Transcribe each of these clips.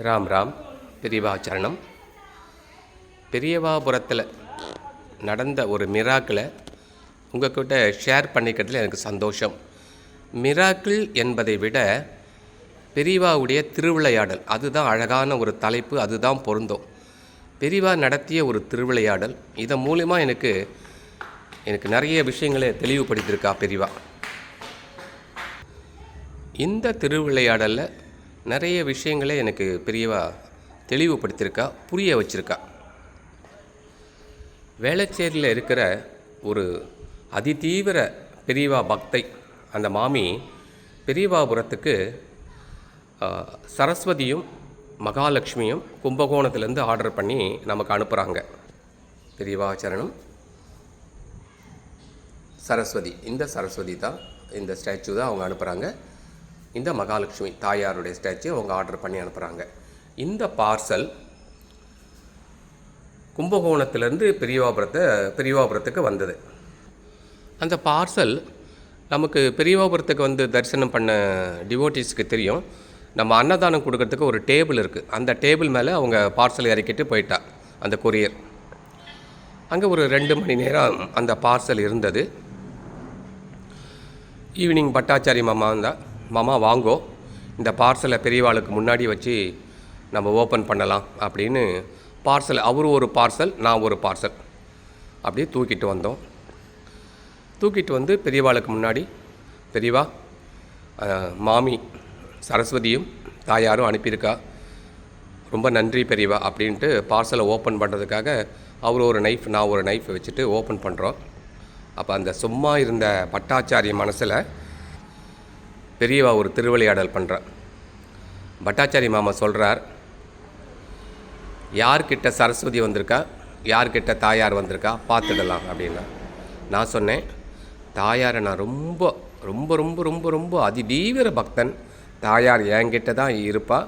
ராம் ராம் பெரியவா சரணம். பெரியவாபுரத்தில் நடந்த ஒரு மிராக்கிளை உங்கள்கிட்ட ஷேர் பண்ணிக்கிறதுல எனக்கு சந்தோஷம். மிராக்கிள் என்பதை விட பெரியவாவுடைய திருவிளையாடல் அதுதான் அழகான ஒரு தலைப்பு அதுதான் பொருந்தும். பெரியவா நடத்திய ஒரு திருவிளையாடல் இதன் மூலிமா எனக்கு எனக்கு நிறைய விஷயங்களை தெளிவுபடுத்தியிருக்கா பெரியவா. இந்த திருவிளையாடலில் நிறைய விஷயங்களை எனக்கு பெரியவா தெளிவுபடுத்தியிருக்கா புரிய வச்சுருக்கா. வேளச்சேரியில் இருக்கிற ஒரு அதிதீவிர பெரியவா பக்தை அந்த மாமி பெரியவாபுரத்துக்கு சரஸ்வதியும் மகாலட்சுமியும் கும்பகோணத்துலேருந்து ஆர்டர் பண்ணி நமக்கு அனுப்புகிறாங்க பெரியவா சரணம். சரஸ்வதி இந்த சரஸ்வதி தான் இந்த ஸ்டாச்சு தான் அவங்க அனுப்புகிறாங்க இந்த மகாலட்சுமி தாயாருடைய ஸ்டாச்சு அவங்க ஆர்டர் பண்ணி அனுப்புகிறாங்க இந்த பார்சல் கும்பகோணத்திலேருந்து பெரியவாபுரத்தை பெரியவாபுரத்துக்கு வந்தது. அந்த பார்சல் நமக்கு பெரியவாபுரத்துக்கு வந்து தரிசனம் பண்ண டிவோட்டிஸ்க்கு தெரியும். நம்ம அன்னதானம் கொடுக்கறதுக்கு ஒரு டேபிள் இருக்குது அந்த டேபிள் மேலே அவங்க பார்சல் இறக்கிட்டு போயிட்டா அந்த கொரியர் அங்கே ஒரு ரெண்டு மணி நேரம் அந்த பார்சல் இருந்தது. ஈவினிங் பட்டாச்சாரி மாமா இருந்தால் மாமா வாங்கோ. இந்த பார்சலை பெரியவாளுக்கு முன்னாடி வச்சு நம்ம ஓப்பன் பண்ணலாம் அப்படின்னு பார்சல் அவர் ஒரு பார்சல் நான் ஒரு பார்சல். அப்படியே தூக்கிட்டு வந்தோம். தூக்கிட்டு வந்து பெரியவாளுக்கு முன்னாடி பெரியவா மாமி சரஸ்வதியும் தாயாரும் அனுப்பியிருக்கா. ரொம்ப நன்றி பெரியவா அப்படின்ட்டு பார்சலை ஓப்பன் பண்ணுறதுக்காக அவர் ஒரு நைஃப் நான் ஒரு நைஃப் வச்சுட்டு ஓப்பன் பண்ணுறோம் அப்போ அந்த சும்மா இருந்த பட்டாச்சாரி மனசில் பெரியவா ஒரு திருவிளையாடல் பண்ணுறா பட்டாச்சாரி மாமா சொல்கிறார் யார்கிட்ட சரஸ்வதி வந்திருக்கா? யார்கிட்ட தாயார் வந்திருக்கா? பார்த்துடலாம் அப்படின்னா. நான் சொன்னேன் தாயாரை நான் ரொம்ப ரொம்ப ரொம்ப ரொம்ப ரொம்ப அதிதீவிர பக்தன். தாயார் என்கிட்ட தான் இருப்பா.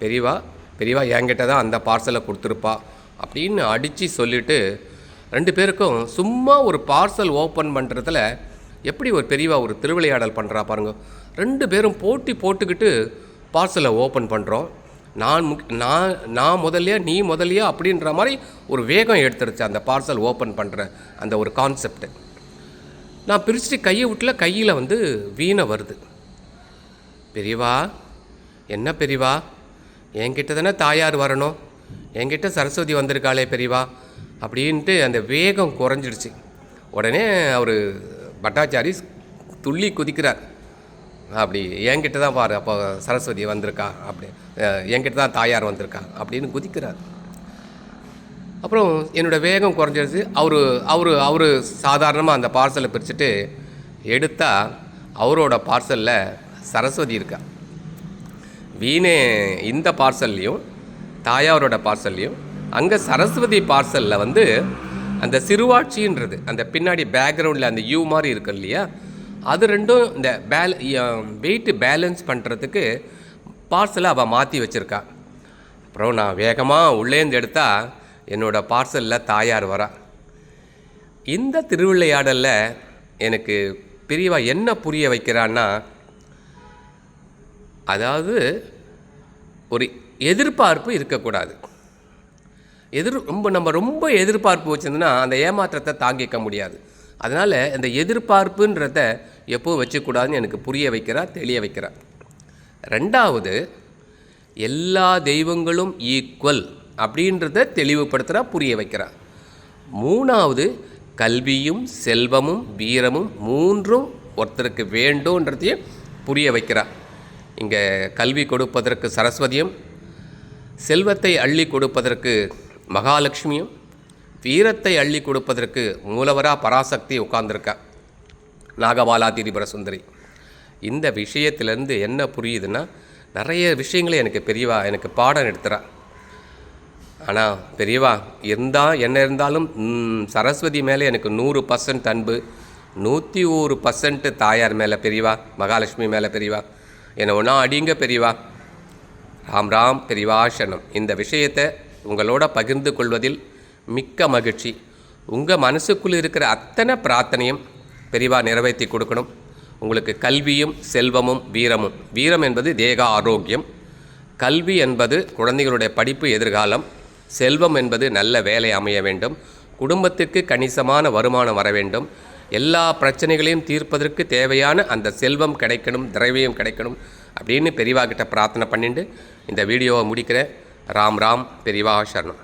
பெரியவா பெரியவா என்கிட்ட தான் அந்த பார்சலை கொடுத்துருப்பா அப்படின்னு அடித்து சொல்லிவிட்டு ரெண்டு பேருக்கும் சும்மா ஒரு பார்சல் ஓப்பன் பண்ணுறதுல எப்படி ஒரு பெரியவா ஒரு திருவிளையாடல் பண்ணுறா பாருங்க. ரெண்டு பேரும் போட்டி போட்டுக்கிட்டு பார்சலை ஓப்பன் பண்ணுறோம் நான் முக் நான் நான் முதல்லையா நீ முதல்லையா அப்படின்ற மாதிரி ஒரு வேகம் எடுத்துருச்சு அந்த பார்சல் ஓப்பன் பண்ணுற அந்த ஒரு கான்செப்ட் நான் பிரிச்சுட்டு கையை விட்டுல கையில் வந்து வீணை வருது. பெரியவா என்ன பெரியவா? என்கிட்ட தானே தாயார் வரணும். என்கிட்ட சரஸ்வதி வந்திருக்காளே பெரியவா. அப்படின்ட்டு அந்த வேகம் குறைஞ்சிடுச்சு. உடனே அவர் பட்டாச்சாரி துள்ளி குதிக்கிறார். அப்படி என்கிட்ட தான் பாரு அப்போ சரஸ்வதி வந்திருக்கா அப்படி என்கிட்ட தான் தாயார் வந்திருக்கா அப்படின்னு குதிக்கிறார். அப்புறம் என்னோடய வேகம் குறைஞ்சிருச்சு. அவர் அவர் அவர் சாதாரணமாக அந்த பார்சலை பிரிச்சுட்டு எடுத்தால் அவரோட பார்சலில் சரஸ்வதி இருக்கா. வீணே இந்த பார்சல்லையும் தாயாரோட பார்சல்லையும் அங்கே சரஸ்வதி பார்சலில் வந்து அந்த சிறுவாட்சின்றது அந்த பின்னாடி பேக்ரவுண்டில் அந்த யூ மாதிரி இருக்கு இல்லையா? அது ரெண்டும் இந்த பேல வெயிட்டு பேலன்ஸ் பண்ணுறதுக்கு பார்சலை அவள் மாற்றி வச்சுருக்கா. அப்புறம் நான் வேகமாக உள்ளேந்து எடுத்தால் என்னோடய பார்சலில் தாயார் வரா. இந்த திருவிளையாடலில் எனக்கு பெரியவா என்ன புரிய வைக்கிறான்னா அதாவது ஒரு எதிர்பார்ப்பு இருக்கக்கூடாது. எதிர் ரொம்ப நம்ம ரொம்ப எதிர்பார்ப்பு வச்சுருந்தோன்னா அந்த ஏமாற்றத்தை தாங்கிக்க முடியாது. அதனால் இந்த எதிர்பார்ப்புன்றத எப்போது வச்சுக்கூடாதுன்னு எனக்கு புரிய வைக்கிறா தெளிய வைக்கிறா. ரெண்டாவது எல்லா தெய்வங்களும் ஈக்குவல் அப்படின்றத தெளிவுபடுத்துகிறா புரிய வைக்கிறா. மூணாவது கல்வியும் செல்வமும் வீரமும் மூன்றும் ஒருத்தருக்கு வேண்டும்ன்றதையும் புரிய வைக்கிறா. இங்கே கல்வி கொடுப்பதற்கு சரஸ்வதியும் செல்வத்தை அள்ளி கொடுப்பதற்கு மகாலட்சுமியும் வீரத்தை அள்ளி கொடுப்பதற்கு மூலவரா பராசக்தி உட்கார்ந்திருக்கா நாகபாலா திரிபுர சுந்தரி இந்த விஷயத்திலேருந்து என்ன புரியுதுன்னா நிறைய விஷயங்களை எனக்கு பெரியவா எனக்கு பாடம் எடுத்துறா. ஆனால் பெரியவா இருந்தால் என்ன இருந்தாலும் சரஸ்வதி மேலே எனக்கு நூறு பர்சன்ட் அன்பு நூற்றி ஒரு பர்சன்ட்டு தாயார் மேலே பெரியவா மகாலட்சுமி மேலே பெரியவா என்னை ஒன்றா அடிங்க பெரியவா. ராம் ராம் பெரிவாசனம் இந்த விஷயத்தை உங்களோட பகிர்ந்து கொள்வதில் மிக்க மகிழ்ச்சி. உங்கள் மனசுக்குள் இருக்கிற அத்தனை பிரார்த்தனையும் பெரிவா நிறைவேற்றி கொடுக்கணும். உங்களுக்கு கல்வியும் செல்வமும் வீரமும். வீரம் என்பது தேக ஆரோக்கியம். கல்வி என்பது குழந்தைகளுடைய படிப்பு எதிர்காலம். செல்வம் என்பது நல்ல வேலை அமைய வேண்டும். குடும்பத்துக்கு கணிசமான வருமானம் வர வேண்டும். எல்லா பிரச்சனைகளையும் தீர்ப்பதற்கு தேவையான அந்த செல்வம் கிடைக்கணும் திரவியம் கிடைக்கணும் அப்படின்னு பெரியவாகிட்ட பிரார்த்தனை பண்ணிட்டு இந்த வீடியோவை முடிக்கிறேன். ராம் ராம் பெரியவா சரணம்